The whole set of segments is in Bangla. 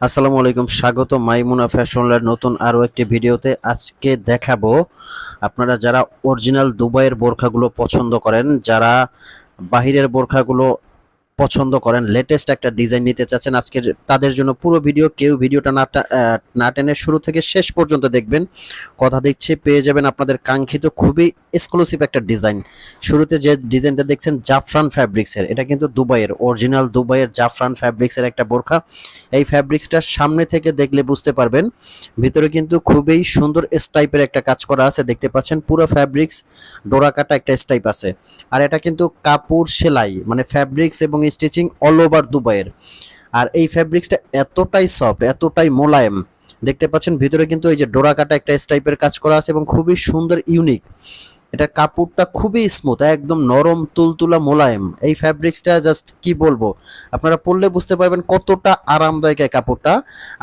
আসসালামু আলাইকুম, স্বাগত মাইমুনা ফ্যাশনলার নতুন আরও একটি ভিডিওতে আজকে দেখাবো। আপনারা যারা অরিজিনাল দুবাইয়ের বোরখাগুলো পছন্দ করেন, যারা বাহিরের বোরখাগুলো পছন্দ করেন লেটেস্ট একটা ডিজাইন নিতে চাচ্ছেন। আজকে তাদের জন্য পুরো ভিডিও কেউ ভিডিওটা না না টেনে শুরু থেকে শেষ পর্যন্ত দেখবেন। কথা দিচ্ছি, পেয়ে যাবেন আপনাদের কাঙ্ক্ষিত, খুবই এক্সক্লুসিভ একটা ডিজাইন শুরুতে যে ডিজাইনটা দেখছেন, জাফরান ফ্যাব্রিক্সের এটা কিন্তু দুবাইয়ের অরিজিনাল দুবাইয়ের জাফরান ফ্যাব্রিক্সের একটা বোরখা। এই ফ্যাব্রিক্সটা সামনে থেকে দেখলে বুঝতে পারবেন, ভিতরে কিন্তু খুবই সুন্দর স্টাইপের একটা কাজ করা আছে। দেখতে পাচ্ছেন, পুরো ফ্যাব্রিক্স ডোরা কাটা একটা স্টাইপ আছে। আর এটা কিন্তু কাপড় সেলাই মানে ফ্যাব্রিক্স এবং স্টিচিং অল ওভার দুবাইয়ের আর এই ফ্যাব্রিক্সটা এতটাই সফট এতটাই মোলায়েম। দেখতে পাচ্ছেন, ভিতরে কিন্তু এই যে ডোরা কাটা একটা স্টাইপের কাজ করা আছে এবং খুবই সুন্দর ইউনিক এটা কাপড়টা খুবই স্মুথ একদম নরম, তুলতুলা, মোলায়েম। এই ফ্যাব্রিক্সটা জাস্ট কি বলব? আপনারা পরলে বুঝতে পারবেন কতটা আরামদায়ক এই কাপড়টা।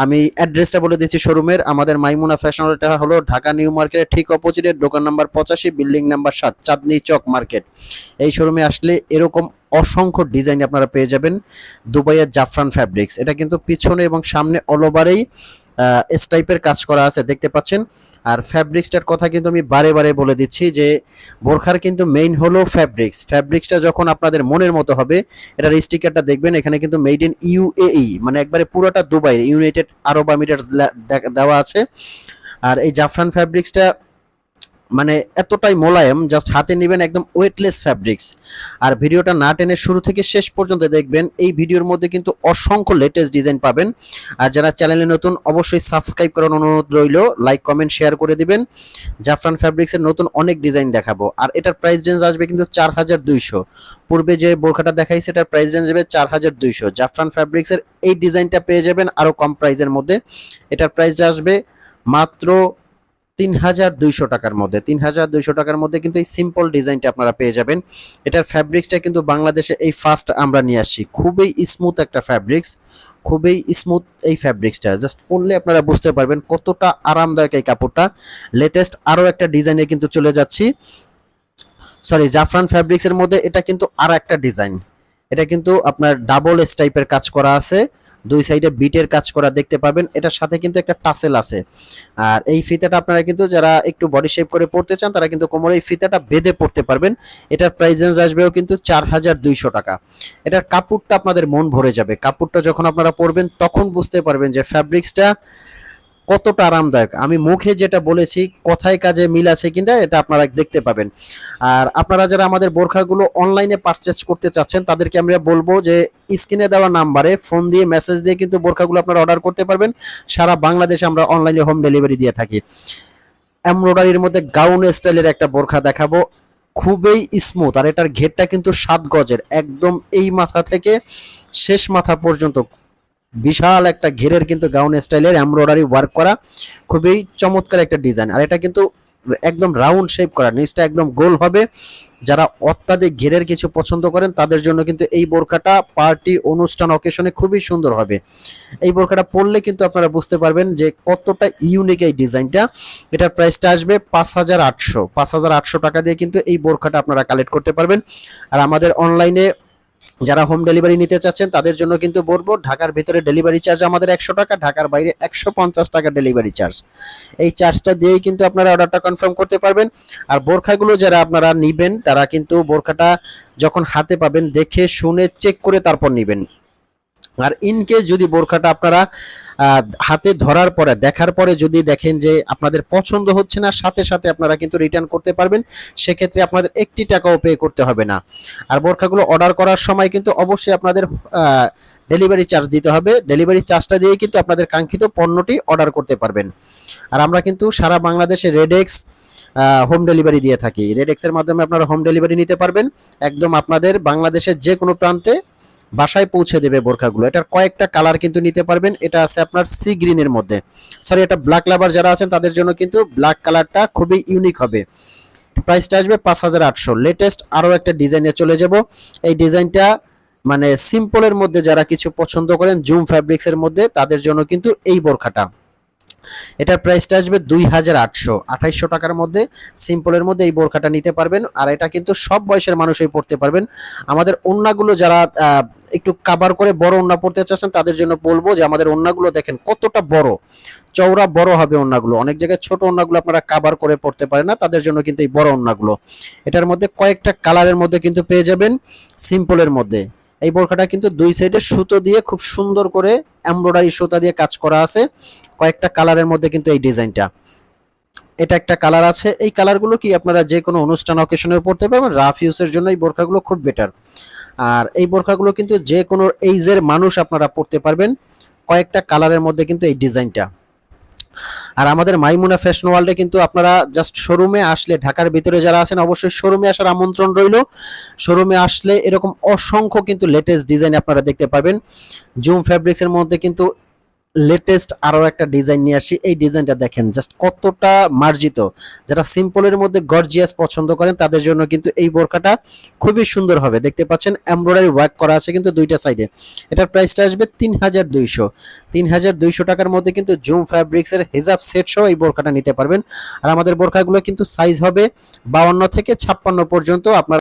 আমি অ্যাড্রেসটা বলে দিচ্ছি শোরুমের আমাদের মাইমুনা ফ্যাশন এটা হলো ঢাকা নিউ মার্কেটের ঠিক অপোজিটের দোকান নাম্বার পঁচাশি বিল্ডিং নাম্বার সাত, চাঁদনি চক মার্কেট। এই শোরুমে আসলে এরকম অসংখ্য ডিজাইন আপনারা পেয়ে যাবেন দুবাইয়ের জাফরান ফ্যাব্রিক্স এটা কিন্তু পিছনে এবং সামনে অল ওভারেই এস টাইপের কাজ করা আছে, দেখতে পাচ্ছেন? আর ফ্যাব্রিক্সটার কথা কিন্তু আমি বারে বারে বলে দিচ্ছি যে, বোরখার কিন্তু মেইন হলো ফ্যাব্রিক্স ফ্যাব্রিক্সটা যখন আপনাদের মনের মতো হবে, এটার স্টিকারটা দেখবেন, এখানে কিন্তু মেড ইন ইউএই মানে একবারে পুরোটা দুবাই ইউনাইটেড আরব আমিরাত দেওয়া আছে। আর এই জাফরান ফ্যাব্রিক্সটা মানে এতটাই মোলায়েম জাস্ট হাতে নেবেন একদম ওয়েটলেস ফ্যাব্রিক্স আর ভিডিওটা না টেনে শুরু থেকে শেষ পর্যন্ত দেখবেন, এই ভিডিওর মধ্যে কিন্তু অসংখ্য লেটেস্ট ডিজাইন পাবেন। আর যারা চ্যানেলে নতুন, অবশ্যই সাবস্ক্রাইব করার অনুরোধ রইল লাইক কমেন্ট শেয়ার করে দিবেন। জাফরান ফ্যাব্রিক্সের নতুন অনেক ডিজাইন দেখাবো। আর এটার প্রাইস রেঞ্জ আসবে কিন্তু চার হাজার দুইশো। পূর্বে যে বোরখাটা দেখাইছে এটার প্রাইস রেঞ্জ যাবে চার হাজার দুইশো। জাফরান ফ্যাব্রিক্সের এই ডিজাইনটা পেয়ে যাবেন আরও কম প্রাইসের মধ্যে। এটার প্রাইস আসবে মাত্র তিন হাজার দুইশো টাকার মধ্যে তিন হাজার দুইশো টাকার মধ্যে কিন্তু এই সিম্পল ডিজাইনটা আপনারা পেয়ে যাবেন। এটার ফ্যাব্রিক্সটা কিন্তু বাংলাদেশে এই ফার্স্ট আমরা নিয়ে আসছি। খুবই স্মুথ একটা ফ্যাব্রিক্স খুবই স্মুথ এই ফ্যাব্রিক্সটা জাস্ট পরলে আপনারা বুঝতে পারবেন কতটা আরামদায়ক এই কাপড়টা। লেটেস্ট আরও একটা ডিজাইনে কিন্তু চলে যাচ্ছি। সরি জাফরান ফ্যাব্রিক্সের মধ্যে এটা কিন্তু আর একটা ডিজাইন এটা কিন্তু আপনার ডাবল এস টাইপের কাজ করা আছে। দুই সাইডে বিটের কাজ করা দেখতে পাবেন। এটার সাথে কিন্তু একটা টাসেল আছে। আর এই ফিতাটা আপনারা কিন্তু যারা একটু বডি শেপ করে পড়তে চান, তারা কিন্তু কোমরে এই ফিতাটা বেঁধে পড়তে পারবেন। এটার প্রাইস রেঞ্জ আসবেও কিন্তু চার হাজার দুইশো টাকা। এটার কাপড়টা আপনাদের মন ভরে যাবে। কাপড়টা যখন আপনারা পরবেন, তখন বুঝতে পারবেন যে ফ্যাব্রিক্সটা কতটা আরামদায়ক। আমি মুখে যেটা বলেছি, কথায় কাজে মিল আছে কিনা, এটা আপনারা দেখতে পাবেন। আর আপনারা যারা আমাদের বোরখাগুলো অনলাইনে পারচেজ করতে চাচ্ছেন, তাদেরকে আমরা বলব যে, স্ক্রিনে দেওয়া নাম্বারে ফোন দিয়ে মেসেজ দিয়ে কিন্তু বোরখাগুলো আপনারা অর্ডার করতে পারবেন। সারা বাংলাদেশে আমরা অনলাইনে হোম ডেলিভারি দিয়ে থাকি। এমব্রয়ডারির মধ্যে গাউন স্টাইলের একটা বোরখা দেখাবো। খুবই স্মুথ আর এটার ঘেরটা কিন্তু সাত গজের। একদম এই মাথা থেকে শেষ মাথা পর্যন্ত। বিশাল একটা ঘেরের কিন্তু গাউন স্টাইলের এমব্রয়ডারি ওয়ার্ক করা। খুবই চমৎকার একটা ডিজাইন আর এটা কিন্তু একদম রাউন্ড শেপ করা। নিচটা একদম গোল হবে। যারা অত্যাধিক ঘেরের কিছু পছন্দ করেন, তাদের জন্য কিন্তু এই বোরকাটা পার্টি অনুষ্ঠান অকেশনে খুবই সুন্দর হবে। এই বোরকাটা পরলে কিন্তু আপনারা বুঝতে পারবেন যে কতটা ইউনিক এই ডিজাইনটা এটার প্রাইসটা আসবে পাঁচ হাজার আটশো। পাঁচ হাজার আটশো টাকা দিয়ে কিন্তু এই বোরকাটা আপনারা কালেক্ট করতে পারবেন। আর আমাদের অনলাইনে যারা হোম ডেলিভারি নিতে চাচ্ছেন, তাদের জন্য কিন্তু বলব, ঢাকার ভিতরে ডেলিভারি চার্জ আমাদের একশো টাকা, ঢাকার বাইরে একশো পঞ্চাশ টাকা ডেলিভারি চার্জ এই চার্জটা দিয়েই কিন্তু আপনারা অর্ডারটা কনফার্ম করতে পারবেন। আর বোরখাগুলো যারা আপনারা নিবেন, তারা কিন্তু বোরখাটা যখন হাতে পাবেন, দেখে, শুনে চেক করে তারপর নিবেন। আর ইনকেস যদি বোরখাটা আপনারা হাতে ধরার পরে, দেখার পরে যদি দেখেন যে আপনাদের পছন্দ হচ্ছে না, সাথে সাথে আপনারা কিন্তু রিটার্ন করতে পারবেন, সেক্ষেত্রে আপনাদের একটি টাকাও পে করতে হবে না। আর বোরখাগুলো অর্ডার করার সময় কিন্তু অবশ্যই আপনাদের ডেলিভারি চার্জ দিতে হবে। ডেলিভারি চার্জটা দিয়েই কিন্তু আপনাদের কাঙ্ক্ষিত পণ্যটি অর্ডার করতে পারবেন। আর আমরা কিন্তু সারা বাংলাদেশে রেডেক্স হোম ডেলিভারি দিয়ে থাকি। রেডেক্সের মাধ্যমে আপনারা হোম ডেলিভারি নিতে পারবেন। একদম আপনাদের বাংলাদেশের যে কোনো প্রান্তে বাসায় পৌঁছে দেবে বোরখাগুলো। এটার কয়েকটা কালার কিন্তু নিতে পারবেন। এটা আছে আপনার সি গ্রিনের মধ্যে। সরি এটা ব্ল্যাক লাভার যারা আছেন, তাদের জন্য কিন্তু ব্ল্যাক কালারটা খুবই ইউনিক হবে। প্রাইসটা আসবে পাঁচ হাজার আটশো। লেটেস্ট আরও একটা ডিজাইনে চলে যাব। এই ডিজাইনটা মানে সিম্পলের মধ্যে যারা কিছু পছন্দ করেন জুম ফ্যাব্রিক্সের মধ্যে, তাদের জন্য কিন্তু এই বোরখাটা। এটার প্রাইসটা আসবে দুই হাজার আটশো। আঠাইশশো টাকার মধ্যে সিম্পলের মধ্যে এই বোরখাটা নিতে পারবেন। আর এটা কিন্তু সব বয়সের মানুষই পড়তে পারবেন। আমাদের ওন্নাগুলো যারা একটু কাবার করে বড় ওন্না পড়তে চাচ্ছেন, তাদের জন্য বলব যে আমাদের ওন্নাগুলো দেখেন কতটা বড়। চওড়া বড় হবে ওন্নাগুলো। অনেক জায়গায় ছোট ওন্নাগুলো আপনারা কাবার করে পড়তে পারেন না, তাদের জন্য কিন্তু এই বড় ওন্নাগুলো। এটার মধ্যে কয়েকটা কালারের মধ্যে কিন্তু পেয়ে যাবেন সিম্পলের মধ্যে। এই বোরখাটা কিন্তু দুই সাইডে সুতো দিয়ে খুব সুন্দর করে এমব্রয়ডারি সুতা দিয়ে কাজ করা আছে। কয়েকটা কালারের মধ্যে কিন্তু এই ডিজাইনটা। এটা একটা কালার আছে। এই কালারগুলো কি আপনারা যে কোনো অনুষ্ঠান, অকেশনে পড়তে পারবেন রাফ ইউজের জন্য এই বোরখাগুলো খুব বেটার আর এই বোরখাগুলো কিন্তু যে কোনো এইজের মানুষ আপনারা পড়তে পারবেন। কয়েকটা কালারের মধ্যে কিন্তু এই ডিজাইনটা। আর আমাদের মাইমুনা ফ্যাশন ওয়ার্ল্ডে কিন্তু আপনারা জাস্ট শোরুমে আসলে, ঢাকার ভিতরে যারা আছেন, অবশ্যই শোরুমে আসার আমন্ত্রণ রইল। শোরুমে আসলে এরকম অসংখ্য কিন্তু লেটেস্ট ডিজাইন আপনারা দেখতে পাবেন। জুম ফ্যাব্রিক্সের মধ্যে কিন্তু লেটেস্ট আরও একটা ডিজাইন নিয়ে আসি। এই ডিজাইনটা দেখেন জাস্ট কতটা মার্জিত। যারা সিম্পলের মধ্যে গর্জিয়াস পছন্দ করেন, তাদের জন্য কিন্তু এই বোরকাটা খুবই সুন্দর হবে। দেখতে পাচ্ছেন এমব্রয়ডারি ওয়ার্ক করা আছে কিন্তু দুইটা সাইডে এটার প্রাইসটা আসবে তিন হাজার দুইশো। তিন হাজার দুইশো টাকার মধ্যে কিন্তু জুম ফ্যাব্রিক্সের হেজাব সেট সহ এই বোরকাটা নিতে পারবেন। আর আমাদের বোরকাগুলো কিন্তু সাইজ হবে বাউন্ন থেকে ছাপ্পান্ন পর্যন্ত। আপনার